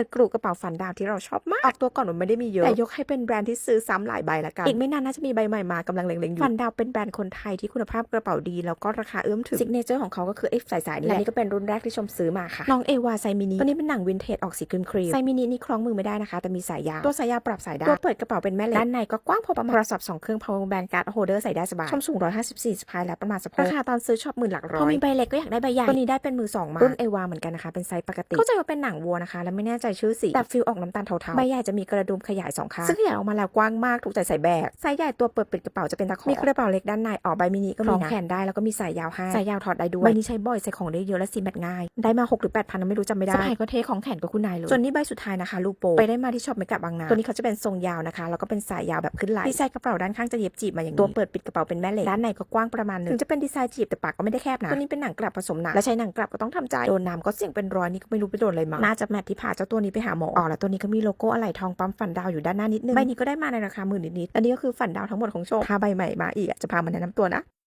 ปิดกลุ่กระเป๋าฟันดาวที่เราชอบมากออกตัวก่อนว่าไม่ได้มีเยอะ แต่ยกให้เป็นแบรนด์ที่ซื้อซ้ำหลายใบละกัน อีกไม่นานน่าจะมีใบใหม่มากำลังเล็งๆอยู่ฟันดาวเป็นแบรนด์คนไทยที่คุณภาพกระเป๋าดี แล้วก็ราคาเอื้อมถึงซิกเนเจอร์ของเขาก็คือไอ้สายๆนี่แหละและนี่ก็เป็นรุ่นแรกที่ชมซื้อมาค่ะน้องเอวาไซมินิตัวนี้เป็นหนังวินเทจออกสีครีมครีมไซมินินี่คล้องมือไม่ได้นะคะ แต่มีสายยาวตัวสายยาวปรับสายได้ตัวเปิดกระเป๋าเป็นแม่เหล็กด้านในก็กว้างพอประมาณโทรศัพท์สองเครื่อง power bank card holder ใส่ได้สบายชมสูง154สะพายและประมาณสะโพกราคาตอนซื้อชอบหมื่นหลักร้อยพอมีใบเล็กก็อยากได้ใบใหญ่ตัวนี้ได้เป็นมือสองมารุ่นเอวาเหมือนกันนะคะเป็นไซส์ปกติเข้าใจว่าเป็นหนังวัวนะคะ และไม่แน่ใจชื่อสีแต่ฟิลออกน้ำตาลเทาๆ ใบใหญ่จะมีกระดุมขยายสองข้างซึ่งขยายออกมาแล้วกว้างมากถูกใจใส่แบกไซส์ใหญ่ตัวเปิดปิดกระเป๋าจะเป็นตะขอมีกระเป๋าเล็กด้านในออกใบมินิก็มีนะแขนได้แล้วก็มีสายยาวให้สายยาวถอดได้ด้วยใบนี้ใช้บ่อยใส่ของได้เยอะและซีแมทง่ายได้มา6หรือ8พันไม่รู้จำไม่ได้สะพายก็เทของแขนก็คุณนายเลยส่วนนี้ใบสุดท้ายนะคะลูกโปไปได้มาที่ช็อปเมกะบางนาตัวนี้เขาจะเป็นทรงยาวนะคะแล้วก็เป็นสายยาวแบบขึ้นไหล่ดีไซน์กระเป๋าด้านข้างจะเย็บจีบมาอย่างนี้ตัวเปิดปิดกระเป๋าเป็นแม่เหล็กด้านในก็กว้างประมาณหนึงถึงจะเป็นดีไซน์จีบแต่ปากก็ไม่ได้แคบนะตัวนี้เป็นหนังกลับผสมหนังและใช้หนังกลับก็ต้องทำใจโดนน้ำก็เสี่ยงเป็นรอยนี่ก็ไม่รู้ไปโดนอะไรมาน่าจะแมทที่พาเจ้าตัวนี้ไปหาหมออ๋อแล้วตัวนี้ก็มีโลโก้อะไหล่ทองปั๊มฝันดาวอยู่ด้านหน้านิดนึงใบนี้ก็ได้มาในราคาหมื่นนิดๆอันนี้ก็คือฝันดาวทั้งหมดของโชคถ้าใบใหม่มาอีกอะจะพามาแนะนำตัวนะ